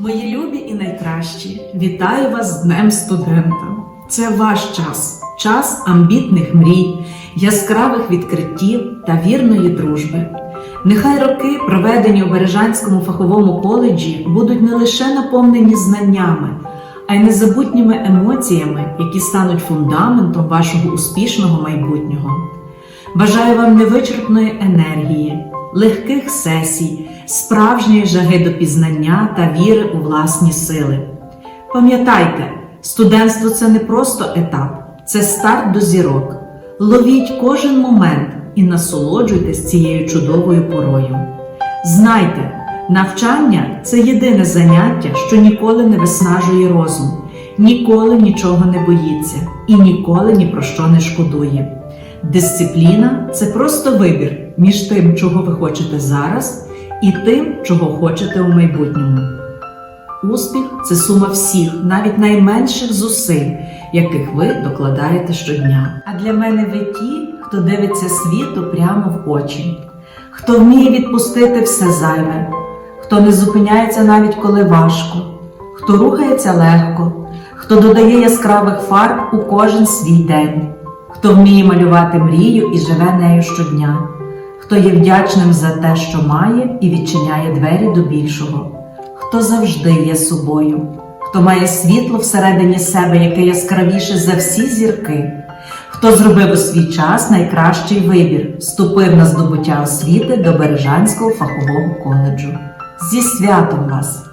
Мої любі і найкращі, вітаю вас з Днем студента. Це ваш час, час амбітних мрій, яскравих відкриттів та вірної дружби. Нехай роки, проведені у Бережанському фаховому коледжі, будуть не лише наповнені знаннями, а й незабутніми емоціями, які стануть фундаментом вашого успішного майбутнього. Бажаю вам невичерпної енергії, легких сесій, справжньої жаги до пізнання та віри у власні сили. Пам'ятайте, студентство це не просто етап, це старт до зірок. Ловіть кожен момент і насолоджуйтесь цією чудовою порою. Знайте, навчання це єдине заняття, що ніколи не виснажує розум, ніколи нічого не боїться і ніколи ні про що не шкодує. Дисципліна це просто вибір між тим, чого ви хочете зараз, і тим, чого хочете у майбутньому. Успіх це сума всіх, навіть найменших зусиль, яких ви докладаєте щодня. А для мене ви ті, хто дивиться світу прямо в очі, хто вміє відпустити все зайве, хто не зупиняється навіть коли важко, хто рухається легко, хто додає яскравих фарб у кожен свій день, хто вміє малювати мрію і живе нею щодня, хто є вдячним за те, що має, і відчиняє двері до більшого хто завжди є собою, хто має світло всередині себе, яке яскравіше за всі зірки, хто зробив у свій час найкращий вибір, вступив на здобуття освіти до Бережанського фахового коледжу. Зі святом вас!